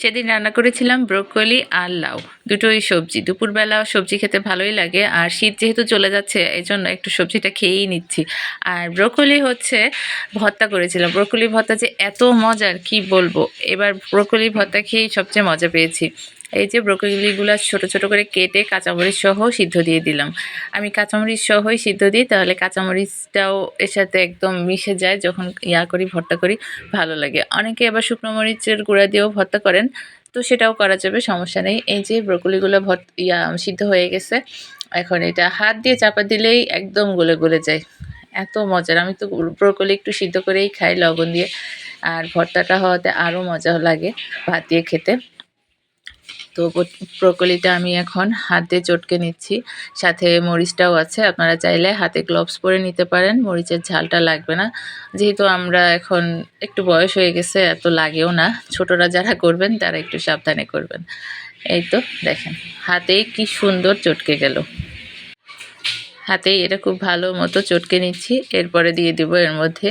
সেদিন রান্না করেছিলাম ব্রোকলি আর লাউ। দুটোই সবজি। দুপুরবেলা সবজি খেতে ভালোই লাগে। আর শীত যেহেতু চলে যাচ্ছে এই জন্য একটু সবজিটা খেয়েই নিচ্ছি। আর ব্রোকলি হচ্ছে ভর্তা করেছিলাম। ব্রোকলি ভর্তা যে এত মজার, কি বলব? এবার ব্রোকলি ভর্তা খেয়েই সবচেয়ে মজা পেয়েছি। এই যে ব্রোকলিগুলো ছোট ছোট করে কেটে কাঁচামরিচ সহ সিদ্ধ দিয়ে দিলাম। আমি কাঁচামরিচ সহই সিদ্ধ দিই, তাহলে কাঁচামরিচটাও এর সাথে একদম মিশে যায় যখন ইয়া করি, ভর্তা করি, ভালো লাগে। অনেকে আবার শুকনো মরিচের গুঁড়া দিয়েও ভর্তা করেন, তো সেটাও করা যাবে, সমস্যা নেই। এই যে ব্রোকলিগুলো ভর্ত, ইয়া, সিদ্ধ হয়ে গেছে, এখন এটা হাত দিয়ে চাপা দিলেই একদম গলে গলে যায়। এত মজার, আমি তো ব্রোকলি একটু সিদ্ধ করেই খাই লবণ দিয়ে, আর ভর্তাটা হওয়াতে আরও মজা লাগে ভাত দিয়ে খেতে। তো ব্রোকলিটা আমি এখন হাতে চটকে নিচ্ছি। সাথে মরিচটাও আছে, আপনারা চাইলে হাতে গ্লোভস পরে নিতে পারেন, মরিচের ঝালটা লাগবে না। যেহেতু আমরা এখন একটু বয়স হয়ে গেছে, এত লাগেও না। ছোটরা যারা করবেন, তারা একটু সাবধানে করবেন। এই তো দেখেন, হাতেই কি সুন্দর চটকে গেল। হাতেই এটা খুব ভালো মতো চটকে নিচ্ছি। এরপরে দিয়ে দিব এর মধ্যে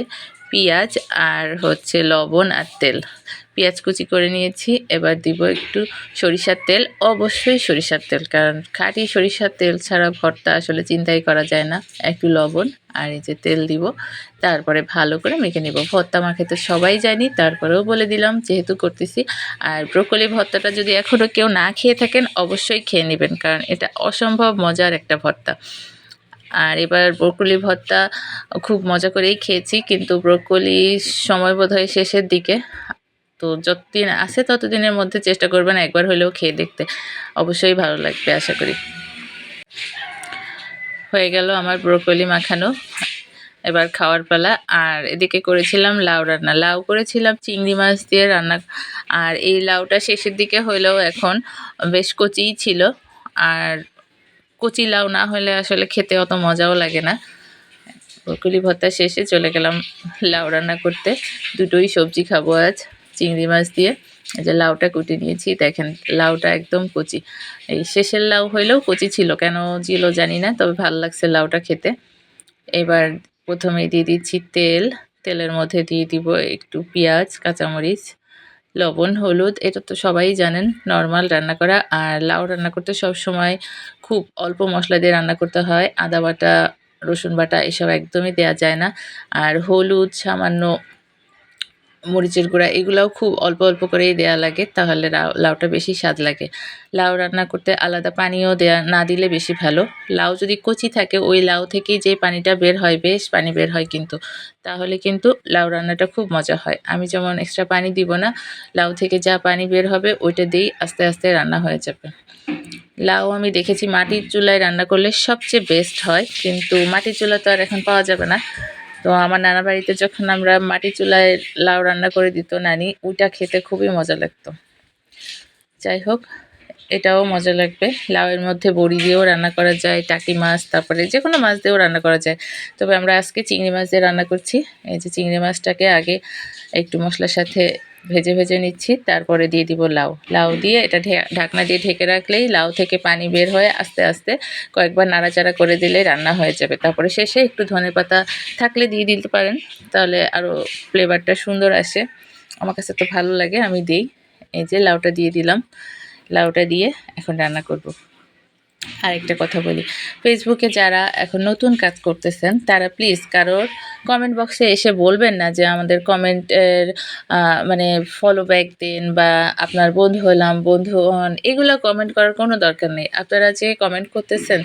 পেঁয়াজ আর হচ্ছে লবণ আর তেল। পেঁয়াজ কুচি করে নিয়েছি, এবার দিব একটু সরিষার তেল। অবশ্যই সরিষার তেল, কারণ খাঁটি সরিষার তেল ছাড়া ভর্তা আসলে চিন্তাই করা যায় না। একটু লবণ আর এই যে তেল দিব, তারপরে ভালো করে মেখে নিব। ভর্তা মাখে তো সবাই জানি, তারপরেও বলে দিলাম যেহেতু করতেছি। আর ব্রোকলি ভর্তাটা যদি এখনও কেউ না খেয়ে থাকেন, অবশ্যই খেয়ে নেবেন, কারণ এটা অসম্ভব মজার একটা ভর্তা। আর এবার ব্রোকলি ভর্তা খুব মজা করেই খেয়েছি, কিন্তু ব্রোকলি সময় বোধ হয় শেষের দিকে। তো যতদিন আছে ততদিনের মধ্যে চেষ্টা করবেন একবার হলেও খেয়ে দেখতে। অবশ্যই ভালো লাগবে, আশা করি। হয়ে গেল আমার ব্রোকলি মাখানো। এবার খাওয়ার পালা। আর এদিকে করেছিলাম লাউ রান্না। লাউ করেছিলাম চিংড়ি মাছ দিয়ে রান্না। আর এই লাউটা শেষের দিকে হইলেও এখন বেশ কচিই ছিল। আর কচি লাউ না হলে আসলে খেতে অত মজাও লাগে না। ব্রোকলি ভর্তা শেষে চলে গেলাম লাউ রান্না করতে। দুটোই সবজি খাব আজ, চিংড়ি মাছ দিয়ে। এই যে লাউটা কুটে নিয়েছি, দেখেন লাউটা একদম কচি। এই শেষের লাউ হইলেও কচি ছিল, কেন ছিল জানি না, তবে ভালো লাগছে লাউটা খেতে। এবার প্রথমে দিয়ে দিচ্ছি তেল। তেলের মধ্যে দিয়ে দিব একটু পেঁয়াজ, কাঁচামরিচ। লবণ, হলুদ, এটা তো সবাই জানেন নর্মাল রান্না করা। আর লাউ রান্না করতে সব সময় খুব অল্প মশলা দিয়ে রান্না করতে হয়। আদা বাটা, রসুন বাটা, এসব একদমই দেওয়া যায় না। আর হলুদ, সামান্য মরিচের গুঁড়া, এগুলাও খুব অল্প অল্প করেই দেওয়া লাগে, তাহলে লাউটা বেশি স্বাদ লাগে। লাউ রান্না করতে আলাদা পানিও দেয়া, না দিলে বেশি ভালো। লাউ যদি কচি থাকে, ওই লাউ থেকেই যে পানিটা বের হয়, বেশ পানি বের হয় কিন্তু, তাহলে কিন্তু লাউ রান্নাটা খুব মজা হয়। আমি যেমন এক্সট্রা পানি দিব না, লাউ থেকে যা পানি বের হবে, ওইটা দিয়েই আস্তে আস্তে রান্না হয়ে যাবে। লাউ আমি দেখেছি মাটির চুলায় রান্না করলে সবচেয়ে বেস্ট হয়, কিন্তু মাটির চুলা তো আর এখন পাওয়া যাবে না। তো আমার নানা বাড়িতে যখন আমরা মাটি চুলায় লাউ রান্না করে দিত নানি, ওইটা খেতে খুবই মজা লাগতো। যাই হোক এটাও মজা লাগবে। লাউয়ের মধ্যে বড়ি দিয়েও রান্না করা যায়, টাকি মাছ, তারপরে যে কোনো মাছ দিয়েও রান্না করা যায়। তবে আমরা আজকে চিংড়ি মাছ দিয়ে রান্না করছি। এই যে চিংড়ি মাছটাকে আগে একটু মশলার সাথে ভেজে ভেজে নিচ্ছি, তারপরে দিয়ে দিব লাউ। লাউ দিয়ে এটা ঢাকনা দিয়ে ঢেকে রাখলেই লাউ থেকে পানি বের হয়ে আস্তে আস্তে কয়েকবার নাড়াচাড়া করে দিলে রান্না হয়ে যাবে। তারপরে শেষে একটু ধনে পাতা থাকলে দিয়ে দিতে পারেন, তাহলে আরও ফ্লেভারটা সুন্দর আসে। আমার কাছে তো ভালো লাগে, আমি দিই। এই যে লাউটা দিয়ে দিলাম। লাউটা দিয়ে এখন রান্না করব। আরেকটা কথা বলি। ফেসবুকে যারা এখন নতুন কাজ করতেছেন, তারা প্লিজ কারোর কমেন্ট বক্সে এসে বলবেন না যে আমাদের কমেন্টের মানে ফলো ব্যাক দিন বা আপনার বন্ধু হলাম, বন্ধু হন, এগুলো কমেন্ট করার কোনো দরকার নেই। আপনারা যে কমেন্ট করতেছেন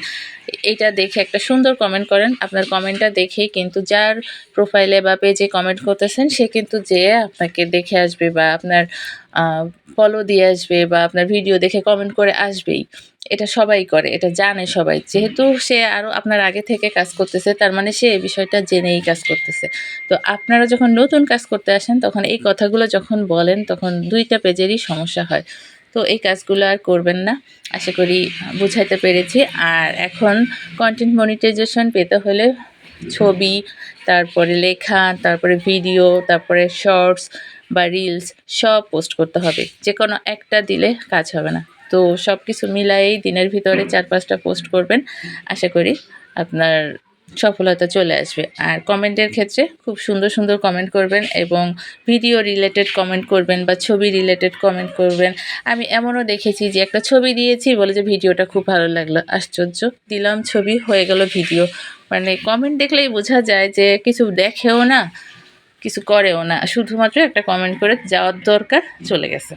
এটা দেখে একটা সুন্দর কমেন্ট করেন। আপনার কমেন্টটা দেখেই কিন্তু যার প্রোফাইলে বা পেজে কমেন্ট করতেছেন, সে কিন্তু যেয়ে আপনাকে দেখে আসবে বা আপনার ফলো দিয়ে আসবে বা আপনার ভিডিও দেখে কমেন্ট করে আসবেই। এটা সবাই করে, এটা জানে সবাই। যেহেতু সে আরও আপনার আগে থেকে কাজ করতেছে, তার মানে সে এই বিষয়টা জেনেই কাজ করতেছে। তো আপনারা যখন নতুন কাজ করতে আসেন, তখন এই কথাগুলো যখন বলেন, তখন দুইটা পেজেরই সমস্যা হয়। তো এই কাজগুলো আর করবেন না, আশা করি বুঝাইতে পেরেছি। আর এখন কন্টেন্ট মনিটাইজেশন পেতে হলে ছবি, তারপরে লেখা, তারপরে ভিডিও, তারপরে শর্টস বা রিলস সব পোস্ট করতে হবে। যে কোনো একটা দিলে কাজ হবে না। তো সব কিছু মিলাই দিনের ভিতরে চার পাঁচটা পোস্ট করবেন। আশা করি আপনার সফলতা চলে আসবে। আর কমেন্টের ক্ষেত্রে খুব সুন্দর সুন্দর কমেন্ট করবেন এবং ভিডিও রিলেটেড কমেন্ট করবেন বা ছবি রিলেটেড কমেন্ট করবেন। আমি এমনও দেখেছি যে একটা ছবি দিয়েছি বলে যে ভিডিওটা খুব ভালো লাগল। আশ্চর্য। দিলাম ছবি, হয়ে গেল ভিডিও মানে কমেন্ট দেখলেই বোঝা যায় যে কিছু দেখেও না, কিছু করেও না। শুধুমাত্র একটা কমেন্ট করে যাওয়ার দরকার চলে গেছে।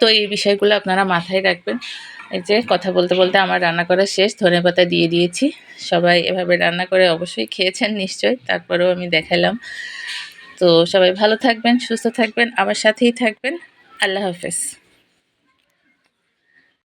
তো এই বিষয়গুলো আপনারা মাথায় রাখবেন। এই যে কথা বলতে বলতে আমার রান্না করা শেষ, ধনে পাতা দিয়ে দিয়েছি। সবাই এভাবে রান্না করে অবশ্যই খেয়েছেন নিশ্চয়ই তারপরেও আমি দেখালাম। তো সবাই ভালো থাকবেন, সুস্থ থাকবেন, আমার সাথেই থাকবেন। আল্লাহ হাফেজ।